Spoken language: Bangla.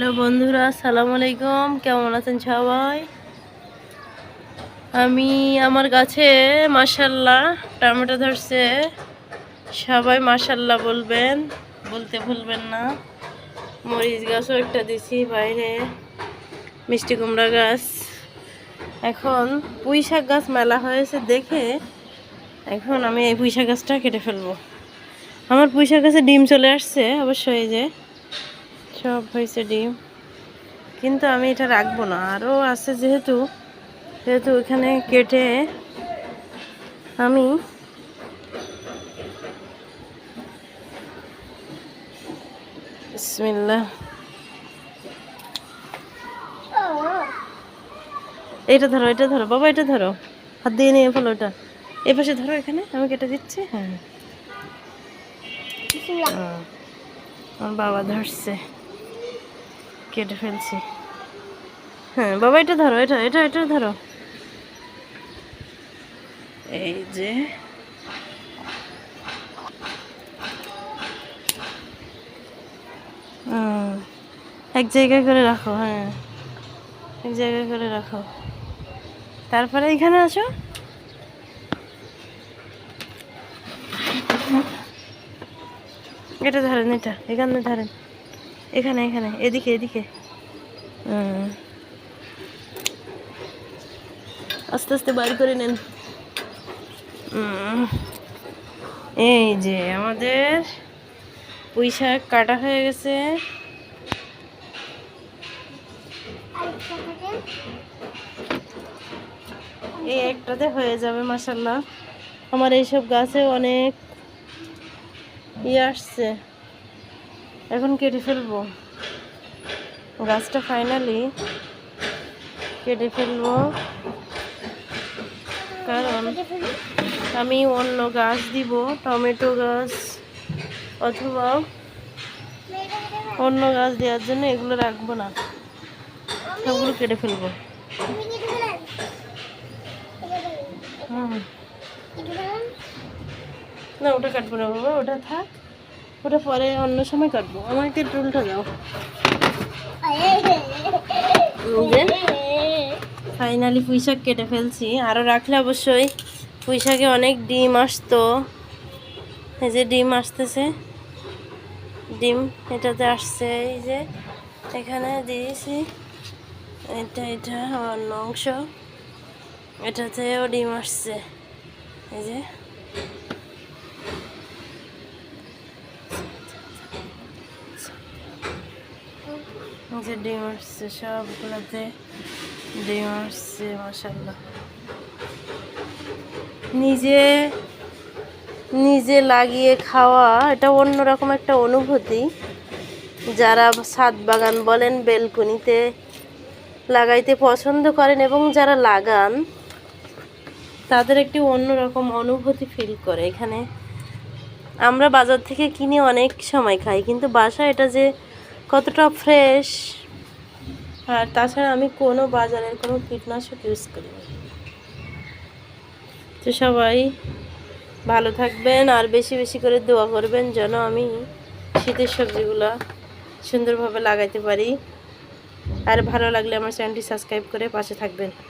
হ্যালো বন্ধুরা, আসসালামু আলাইকুম। কেমন আছেন সবাই? আমি আমার গাছে মাসাল্লাহ টমেটো ধরছে। সবাই মাসাল্লাহ বলবেন, বলতে ভুলবেন না। মরিচ গাছও একটা দিছি বাইরে, মিষ্টি কুমড়া গাছ। এখন পুঁই শাক গাছ মেলা হয়েছে দেখে এখন আমি এই পুঁই শাক গাছটা কেটে ফেলব। আমার পুঁই শাক গাছে ডিম চলে আসছে অবশ্যই যে। সব হয়েছে ডিম। কিন্তু আমি এটা রাখব না। আরও আছে যেহেতু যেহেতু এখানে কেটে আমি বিসমিল্লাহ। এটা ধরো এটা ধরো। বাবা এটা ধরো। হাত দিয়ে নিয়ে ফেলো ওটা এ পাশে ধরো এখানে আমি কেটে দিচ্ছি। হ্যাঁ আমার বাবা ধরছে। কেটে ফেলছি। হ্যাঁ বাবা, এটা ধরো, এটা এটা এটা ধরো। এই যে। এক জায়গায় করে রাখো হ্যাঁ। এক জায়গায় করে রাখো। তারপরে এখানে আসো। এটা ধরেন, এটা, এখানে ধরেন। এখানে এখানে, এদিকে এদিকে। আস্তে আস্তে বার করে নেন। এই যে আমাদের শাক কাটা হয়ে গেছে। এই একটাতে হয়ে যাবে মাসাল্লাহ আমার এইসব গাছে অনেক ইয়ে আসছে। এখন কেটে ফেলব। গাছটা ফাইনালি কেটে ফেলব। কারণ আমি অন্য গাছ দিব, টমেটো গাছ অথবা অন্য গাছ দেওয়ার জন্য এগুলো রাখব না। সবগুলো কেটে ফেলব। না, ওটা কাটবো না বাবা, ওটা থাক। ওটা পরে অন্য সময় কাটবো। আমাকে টুলটা দাও। ফাইনালি পুঁইশাক কেটে ফেলছি। আরও রাখলে অবশ্যই। পুঁইশাকে অনেক ডিম আসতো। এই যে ডিম আসতেছে। ডিম এটাতে আসছে। এই যে এখানে দিয়েছি। এটা এটা অন্য অংশ। এটাতেও ডিম আসছে। এই যে যে ডিম সবগুলোতে ডিম মাসাল্লাহ নিজে নিজে লাগিয়ে খাওয়া, এটা অন্যরকম একটা অনুভূতি। যারা ছাদ বাগান বলেন, বেলকনিতে লাগাইতে পছন্দ করেন এবং যারা লাগান, তাদের একটি অন্যরকম অনুভূতি ফিল করে। এখানে আমরা বাজার থেকে কিনে অনেক সময় খাই, কিন্তু বাসা এটা যে কতটা ফ্রেশ আর তাছাড়া আমি কোনো বাজারের কোনো কীটনাশক ইউজ করি তো সবাই ভালো থাকবেন আর বেশি বেশি করে দোয়া করবেন যেন আমি শীতের সবজিগুলো সুন্দরভাবে লাগাইতে পারি। আর ভালো লাগলে আমার চ্যানেলটি সাবস্ক্রাইব করে পাশে থাকবেন।